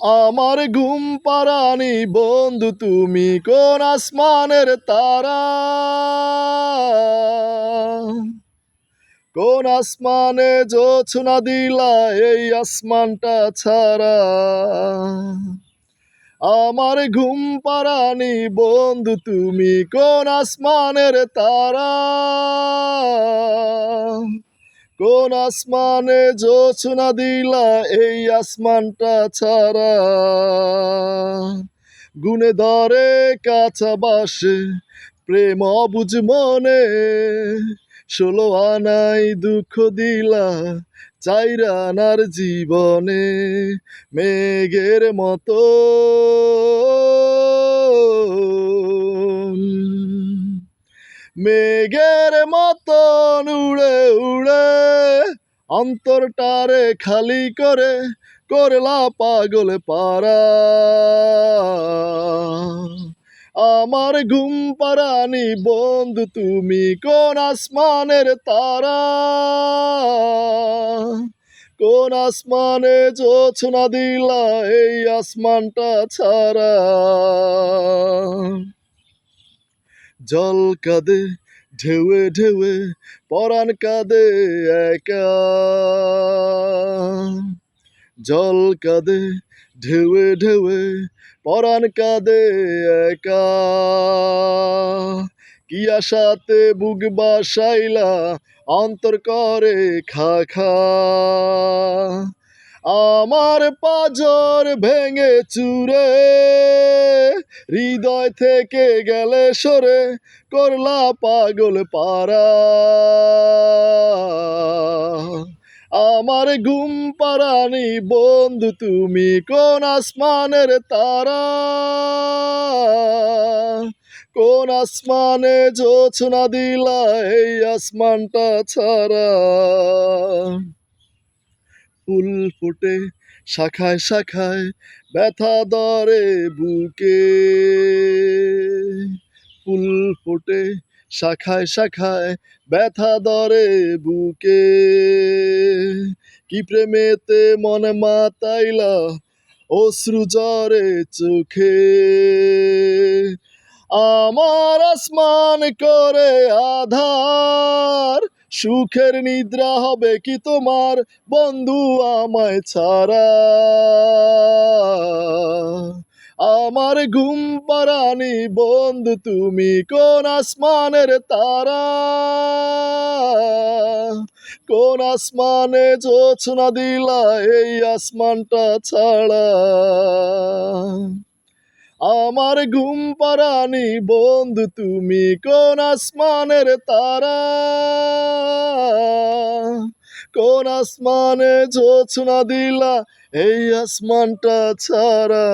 আমার ঘুম পারানি বন্ধু, তুমি কোন আসমানের তারা? কোন আসমানে জোছনা দিলা এই আসমানটা ছাড়া? আমার ঘুম পারানি বন্ধু, তুমি কোন আসমানের তারা? কোন আসমানে জোছনা দিলা এই আসমানটা ছাড়া। গুনে ধরে কাছা বাসে প্রেম অবুঝ মনে। ষোলো আনাই দুঃখ দিলা চাইরা আনার জীবনে মেঘের মতো। মেঘের মতন উড়ে উড়ে অন্তরটারে খালি করে করলা পাগল পারা আমার ঘুম পারানি বন্ধু, তুমি কোন আসমানের তারা? কোন আসমানে জোছনা দিলা এই আসমানটা ছাড়া? জল কাঁদে ঢেউয়ে ঢেউয়ে পরাণ কাঁদে একা। জল কাঁদে ঢেউয়ে ঢেউয়ে পরাণ কাঁদে একা। কি আশাতে বুক বাসাইলা, অন্তর করে খা খা। আমার পাজর ভেঙে চুরে, হৃদয় থেকে গেলে সরে করলা পাগল পারা আমার ঘুম পারানি বন্ধু, তুমি কোন আসমানের তারা? কোন আসমানে জোছনা দিলা এই আসমানটা ছাড়া? ফুল ফুটে, শাখায় শাখায় ব্যথা দরে বুকে। ফুল ফুটে, শাখায় শাখায় ব্যথা দরে বুকে। কি প্রেমেতে মনে মাতাইলা অশ্রু জরে চোখে। আমার আসমান করে আধার সুখের নিদ্রা হবে কি তোমার? বন্ধু আমায় ছাড়া। আমার ঘুম পারানি বন্ধু, তুমি কোন আসমানের তারা? কোন আসমানে জোছনা দিলা এই আসমানটা ছাড়া? আমার ঘুম পারানি বন্ধু, তুমি কোন আসমানের তারা? কোন আসমানে জোছনা দিলা এই আসমানটা ছাড়া?